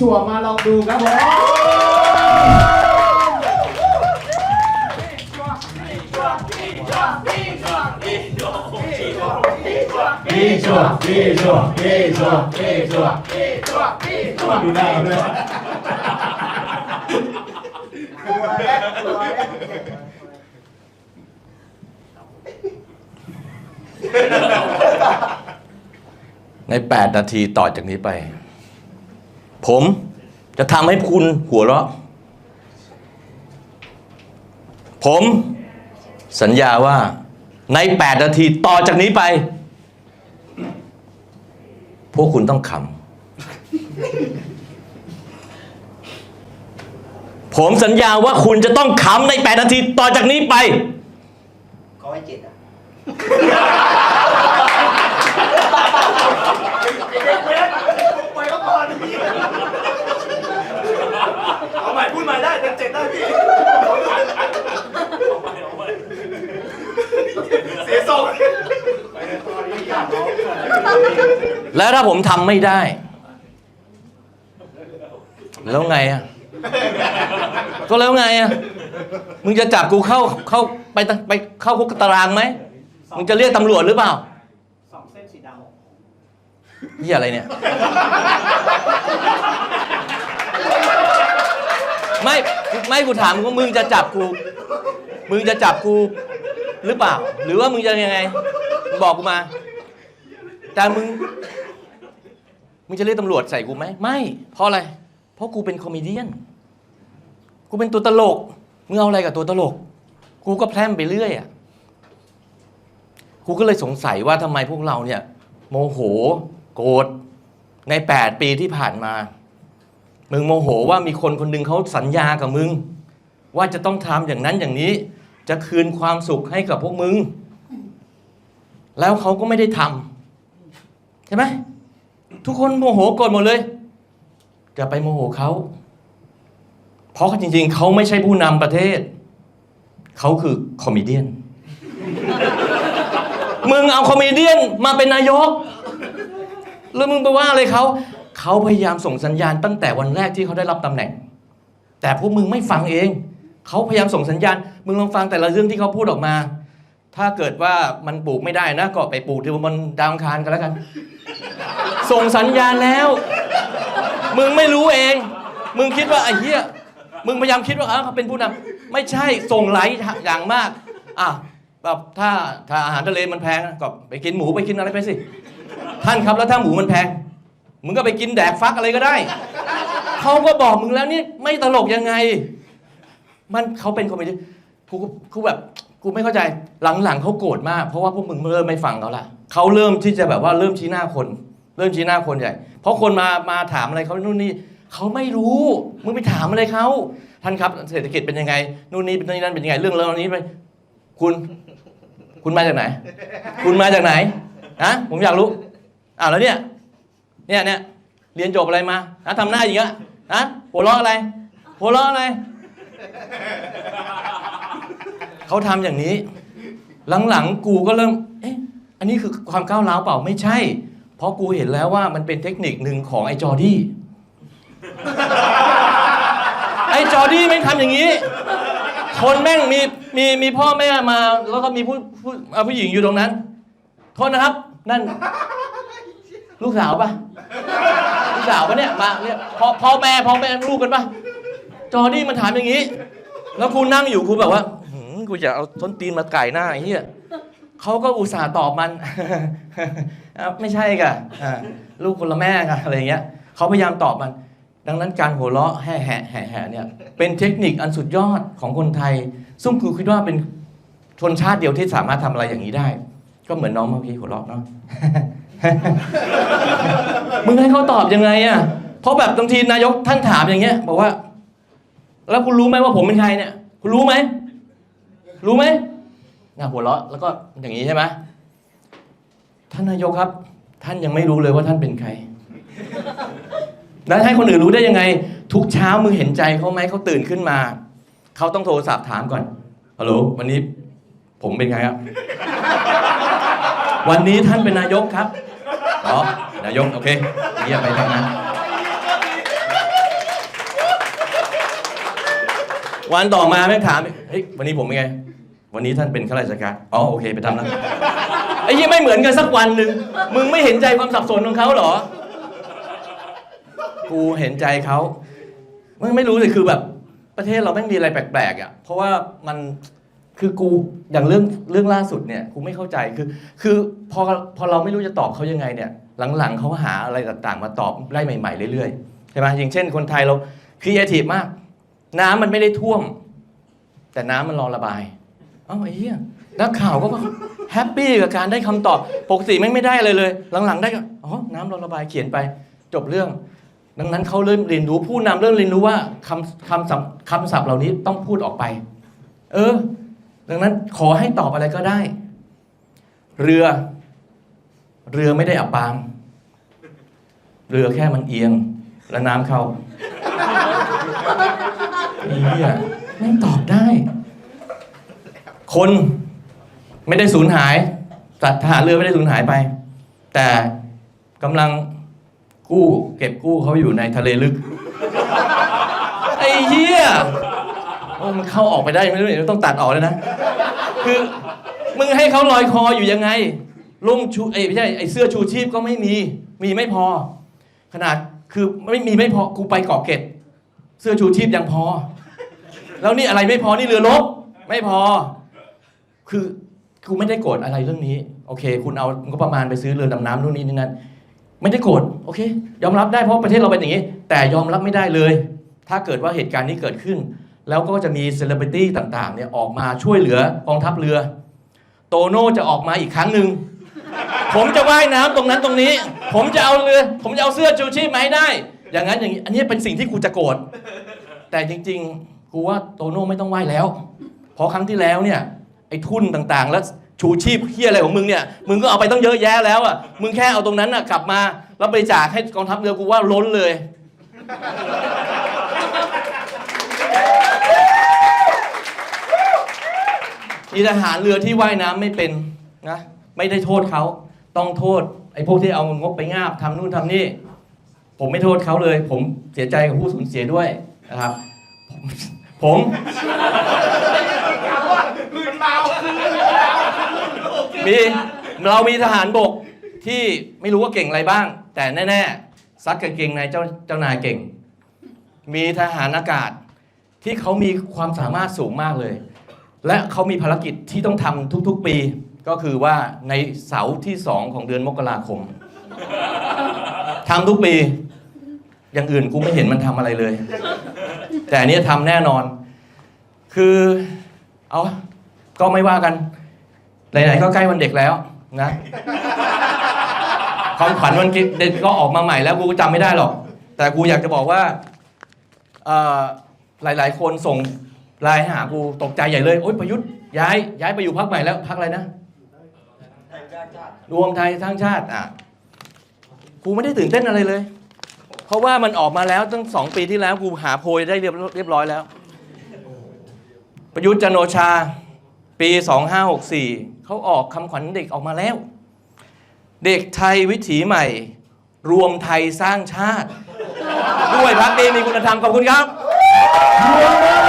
ชัวมาลองดูครับผมพี่ชัวพี่ชัวพี่ชัวพี่ชัวพี่ชัวพี่ชัวดูหน้าเราด้วยใน 8 นาทีต่อจากนี้ไป ผมจะทำให้คุณหัวเราะ ผมสัญญาว่าใน 8 นาทีต่อจากนี้ไป พวกคุณต้องขำ ผมสัญญาว่าคุณจะต้องขำใน 8 นาทีต่อจากนี้ไปเขาให้เจ็ดอะ เอาใหม่พูดใหม่ได้เต็มเจ็ดได้พี่เสียทรงแล้วถ้าผมทำไม่ได้ แล้วไงอะ ก็แล้วไงอะ มึงจะจับกูเข้าเข้าไปตไปเข้าคุกตารางไหม มึงจะเรียกตำรวจหรือเปล่าสองเส้นสีดเหียอะไรเนี่ย ไม่ไม่กูถามมึงว่ามึงจะจับกูมึงจะจับกูหรือเปล่า หรือว่ามึงจะยังไงมึงบอกกูมา แต่มึง มึงจะเรียกตำรวจใส่กูไหมไม่ เพราะอะไร เพราะกูเป็นคอมเมดี้กูเป็นตัวตลกมึงเอาอะไรกับตัวตลก กูก็แพร่มไปเรื่อยอะกูก็เลยสงสัยว่าทำไมพวกเราเนี่ย โมโห โกรธใน 8 ปีที่ผ่านมา มึงโมโหว่ามีคนคนหนึ่งเขาสัญญากับมึง ว่าจะต้องทำอย่างนั้นอย่างนี้ จะคืนความสุขให้กับพวกมึง แล้วเขาก็ไม่ได้ทำใช่ไหมทุกคนโมโหกรธหมดเลยจะไปโมโหเขาเพราะจริง ๆ เขาไม่ใช่ผู้นำประเทศ เขาคือคอมเมเดี้มึงเอาคอมเมเดี้มาเป็นนายก แล้วมึงไปว่าอะไรเขา เขาพยายามส่งสัญญาณตั้งแต่วันแรกที่เขาได้รับตำแหน่ง แต่พวกมึงไม่ฟังเอง เขาพยายามส่งสัญญาณ มึงลองฟังแต่ละเรื่องที่เขาพูดออกมา ถ้าเกิดว่ามันปลูกไม่ได้นะ ก็ไปปลูกที่บนดาวคารกันแล้วกัน ส่งสัญญาณแล้ว มึงไม่รู้เอง มึงคิดว่าไอ้เหี้ย มึงพยายามคิดว่าอ้าวเขาเป็นผู้นำไม่ใช่ส่งไหลอย่างมาก อะแบบถ้าถ้าอาหารทะเลมันแพงก็ไปกินหมูไปกินอะไรไปสิ ท่านครับแล้วถ้าหมูมันแพง มึงก็ไปกินแดกฟักอะไรก็ได้ เขาก็บอกมึงแล้วนี่ไม่ตลกยังไง มันเขาเป็นคอมเมดี้กูกูแบบกูไม่เข้าใจหลังๆเขาโกรธมาก เพราะว่าพวกมึงเริ่มไม่ฟังเขาละเขาเริ่มที่จะแบบว่าเริ่มชี้หน้าคน เริ่มชี้หน้าคนใหญ่เพราะคนมามาถามอะไรเขานู่นนี่เขาไม่รู้มึงไปถามอะไรเขาท่านครับเศรษฐกิจเป็นยังไงนู่นนี่เป็นนี่นั่นเป็นยังไงเรื่องเรื่องนี้ไปคุณ คุณมาจากไหน คุณมาจากไหนนะผมอยากรู้อ้าวแล้วเนี่ย เนี่ยเนี่ยเรียนจบอะไรมานะทำหน้าอย่างเงี้ยนะหัวเราะอะไร หัวเราะอะไร เขาทำอย่างนี้ หลังๆ กูก็เริ่ม เอ๊ะ อันนี้คือความก้าวร้าวเปล่าไม่ใช่ เพราะกูเห็นแล้วว่ามันเป็นเทคนิคหนึ่งของไอ้จอร์ดี้ ไอ้จอร์ดี้ไม่งทำอย่างนี้ คนแม่งมีมีมีพ่อแม่มา แล้วก็มีผู้ผู้เอ่อผู้หญิงอยู่ตรงนั้น โทษนะครับ นั่น ลูกสาวปะลูกสาวปะเนี่ยมาเนี่ยพ่อพ่อแม่พ่อแม่ลูกกันปะจอร์ดี้มันถามอย่างนี้ แล้วกูนั่งอยู่กูแบบว่าหืมกูจะเอาต้นตีนมาไก่หน้าไอ้เหี้ยเขาก็อุตส่าห์ตอบมัน ไม่ใช่กะอ่าลูกคนละแม่กะอะไรเงี้ยเขาพยายามตอบมัน ดังนั้นการหัวเราะแห่แห่แห่แห่เนี่ย เป็นเทคนิคอันสุดยอดของคนไทย ซึ่งกูคิดว่าเป็นชนชาติเดียวที่สามารถทำอะไรอย่างนี้ได้ ก็เหมือนน้องเมื่อกี้หัวเราะเนาะ มึงให้เขาตอบยังไงอะ เพราะแบบบางทีนายกท่านถามอย่างเงี้ย บอกว่า แล้วคุณรู้ไหมว่าผมเป็นใครเนี่ย คุณรู้ไหม รู้ไหมน่าหัวเราะแล้วก็อย่างนี้ใช่ไหมท่านนายกครับ ท่านยังไม่รู้เลยว่าท่านเป็นใคร แล้วให้คนอื่นรู้ได้ยังไง ทุกเช้ามึงเห็นใจเขาไหมเขาตื่นขึ้นมา เขาต้องโทรศัพท์ถามก่อนฮัลโหลวันนี้ ผมเป็นใครครับ วันนี้ท่านเป็นนายกครับ อ๋อนายกโอเคเงียบไปแล้วนะวันต่อมาแม่ถามเฮ้ยวันนี้ผมเป็นไง วันนี้ท่านเป็นข้าราชการอ๋อโอเคไปทำแล้วไอ้ยี่ไม่เหมือนกันสักวันหนึ่งมึงไม่เห็นใจความสับสนของเขาหรอ กูเห็นใจเขามึงไม่รู้เลยคือแบบ ประเทศเราแม่งมีอะไรแปลกๆอะเพราะว่ามัน คือกูอย่างเรื่องเรื่องล่าสุดเนี่ยกูไม่เข้าใจคือ คือพอพอเราไม่รู้จะตอบเขายังไงเนี่ย หลังๆเขาหาอะไรต่างๆ มาตอบได้ใหม่ๆเรื่อยๆใช่ไหมอย่างเช่น คนไทยเราครีเอทีฟมาก น้ำมันไม่ได้ท่วม แต่น้ำมันรอระบายเอ้าไอ้เหี้ยนักข่าวก็แฮปปี้กับการได้คำตอบปกติไม่งไม่ได้เลยเลย หลังๆ ได้ก็อ๋อน้ำรอระบายเขียนไป จบเรื่อง ดังนั้นเขาเริ่มเรียนรู้ผู้นำเริ่มเรียนรู้ว่าคำคำคำศัพท์เหล่านี้ต้องพูดออกไป เออ ดังนั้นขอให้ตอบอะไรก็ได้ เรือ เรือไม่ได้อับปาง เรือแค่มันเอียง แล้วน้ำเข้าไอ้เหี้ยแม่งตอบได้ คนไม่ได้สูญหายสัตว์ทหารเรือไม่ได้สูญหายไป แต่กำลังกู้เก็บกู้เขาอยู่ในทะเลลึก ไอ้เหี้ย โอ้มันเข้าออกไปได้ไม่รู้เนี่ยต้องตัดออกเลยนะ คือมึงให้เขาลอยคออยู่ยังไงลุ่มชูไอ้ไม่ใช่ไอ้เสื้อชูชีพก็ไม่มี มีไม่พอ ขนาดคือไม่มีไม่พอกูไปเกาะเกร็ดเสื้อชูชีพยังพอ แล้วนี่อะไรไม่พอนี่เรือรบไม่พอ คือกูไม่ได้โกรธอะไรเรื่องนี้ โอเค คุณเอางบประมาณไปซื้อเรือดำน้ำนู่นนี่นี่นั่นไม่ได้โกรธโอเค ยอมรับได้เพราะประเทศเราเป็นอย่างนี้ แต่ยอมรับไม่ได้เลย ถ้าเกิดว่าเหตุการณ์นี้เกิดขึ้น แล้วก็จะมีเซเลบริตี้ต่างๆเนี่ยออกมาช่วยเหลือกองทัพเรือ โตโน่จะออกมาอีกครั้งหนึ่ง ผมจะว่ายน้ำตรงนั้นตรงนี้ ผมจะเอาเรือ ผมจะเอาเสื้อชูชีพมาให้ได้ อย่างนั้นอย่างนี้ อันนี้เป็นสิ่งที่กูจะโกรธ แต่จริงๆ กูว่าโตโน่ไม่ต้องว่ายแล้ว เพราะครั้งที่แล้วเนี่ยไอ้ทุนต่างๆ แล้วชูชีพเฮียอะไรของมึงเนี่ย มึงก็เอาไปต้องเยอะแยะแล้วอะ มึงแค่เอาตรงนั้นอะกลับมาแล้วบริจาคให้กองทัพเรือกูว่าล้นเลย มีทหารเรือที่ว่ายน้ำไม่เป็นนะไม่ได้โทษเขาต้องโทษไอ้พวกที่เอางบไปงาบทำนู่นทำนี่ ผมไม่โทษเขาเลย ผมเสียใจกับผู้สูญเสียด้วยนะครับผมผมมีเรามีทหารบกที่ไม่รู้ว่าเก่งอะไรบ้าง แต่แน่ๆซัดกับเก่งนายเจ้าเจ้านายเก่ง มีทหารอากาศที่เขามีความสามารถสูงมากเลย และเขามีภารกิจที่ต้องทำทุกๆปี ก็คือว่าในเสาร์ที่สองของเดือนมกราคมทำทุกปี อย่างอื่นกูไม่เห็นมันทำอะไรเลย แต่อันนี้ทำแน่นอน คือเอาก็ไม่ว่ากันไหนๆก็ใกล้วันเด็กแล้วนะความขวัญวันเด็กก็ออกมาใหม่แล้วกูก็จำไม่ได้หรอก แต่กูอยากจะบอกว่าหลายๆ คนส่ง ไลน์หากูตกใจใหญ่เลยโอ๊ยประยุทธ์ย้ายย้ายไปอยู่พักใหม่แล้วพักอะไรนะไทยราชาติรวมไทยสร้างชาติอะกูไม่ได้ตื่นเต้นอะไรเลย เพราะว่ามันออกมาแล้วตั้งสองปีที่แล้วกูหาโพยได้เรียบเรียบร้อยแล้ว ประยุทธ์จันทร์โอชา ปี 2564เขาออกคำขวัญเด็กออกมาแล้ว เด็กไทยวิถีใหม่ รวมไทยสร้างชาติ ด้วยพักดีมีคุณธรรมขอบคุณครับรวมไท